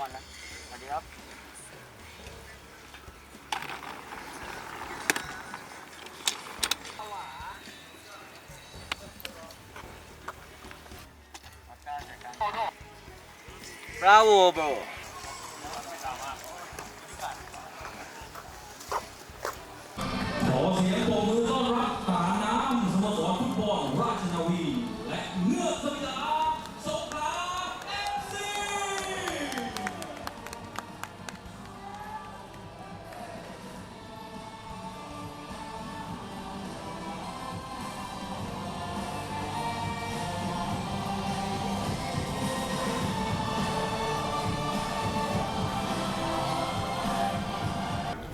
มอนนะสวัสดีครับ Bravo bro ข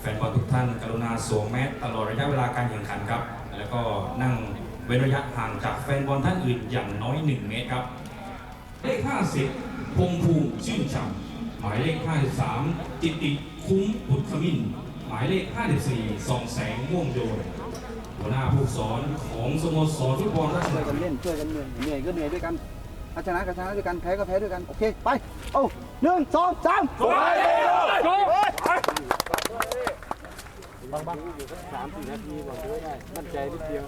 ฟนบอลทุกท่าน กรุณาสวมแมสตลอดระยะเวลาการแข่งขันครับ แล้วก็นั่งเว้นระยะห่างจากแฟนบอลท่านอื่นอย่างน้อย 1 เมตรครับ เลข 50พงภูมิชื่นฉ่ำหมายเลข 53 จิตติคุ้มบุตรขมิ้น หมายเลข 54สองแสงม่วงโยนหัวหน้าผู้สอนของสโมสรฟุตบอลราชช่วยนากันเล่นช่วยกันเหนื่อยเหนื่อยก็เหนื่อยด้วยกันถ้าชนะก็ชนะด้วยกันแพ้ก็แพ้ด้วยกัน โอเค ไป เอาหนึ่งสองสาม ไป บางๆอยู่สักสามสี่นาทีก่อนก็ได้ มั่นใจนิดเดียว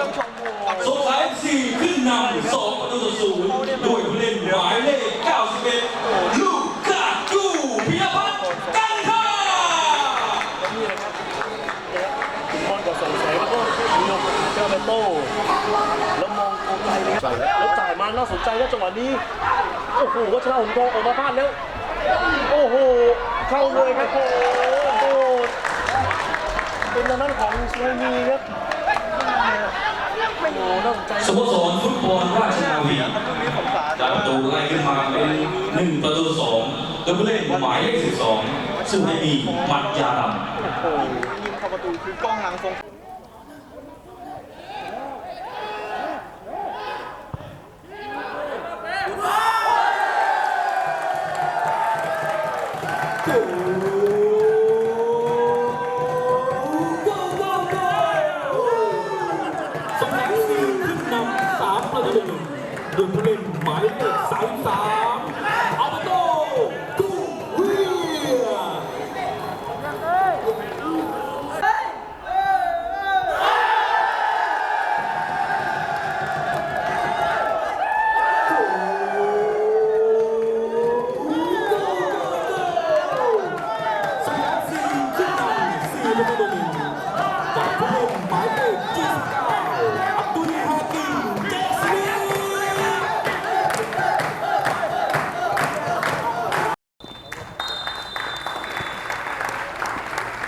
ต้องชมโอ้โหสงขลา FC ขึ้นนำสองประตูต่อศูนย์ด้วยผู้เล่นหมายเลข 91 ลูกกาจูพิยพัฒน์กันท่า แล้วนี่นะครับบอลกับส่งแสงแล้วก็ลงเจออาเปโต้ แล้วมองไกลเลยครับแล้วจ่ายมาน่าสนใจนะจังหวะนี้ โอ้โหวัชระหงส์ทองออกมาพลาดแล้ว โอ้โห เข้าเลยครับโอ้โหเป็นทางด้านของเชนีครับโอ้โหน่าสนใจสโมสรฟุตบอลราชนาวีจากประตูไล่ขึ้นมาเป็นหนึ่งประตูสองโดยผู้เล่นหมายเลข12ซึ่งไม่มีมัดยาดำโอ้โหยิงเข้าประตูคือกล้องหลังทรง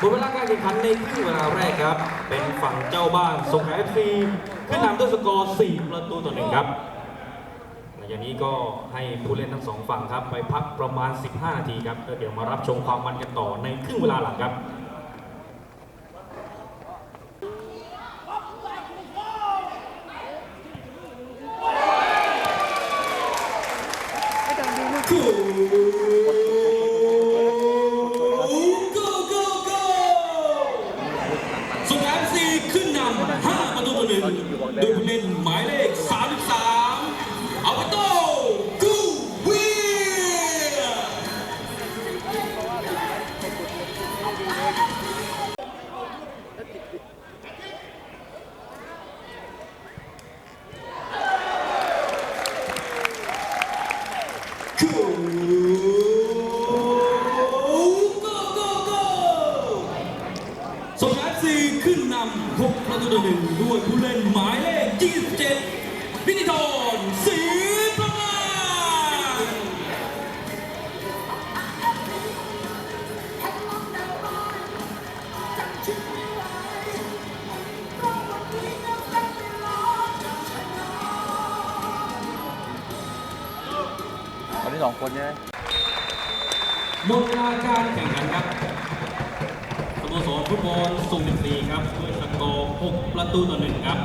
มดเวลาการแข่งขันในครึ่งเวลาแรกครับ เป็นฝั่งเจ้าบ้านสงขลาเอฟซีขึ้นนำด้วยสกอร์4ประตูต่อหนึ่งครับหลังจากนี้ก็ให้ผู้เล่นทั้งสองฝั่งครับ ไปพักประมาณ 15 นาทีครับแล้วเดี๋ยวมารับชมความมันกันต่อในครึ่งเวลาหลังครับ ดูเล่นหมายเลข ด้วยผู้เล่นหมายเลข 27พิธิธรศรีประมาณวันนี้สองคนใช่ไหมหมดเวลาการแข่งขันครับส โมสรฟุตบอลสุ่มสี่ครับด้วยสกอร์6ประตูต่อหนึ่งครับ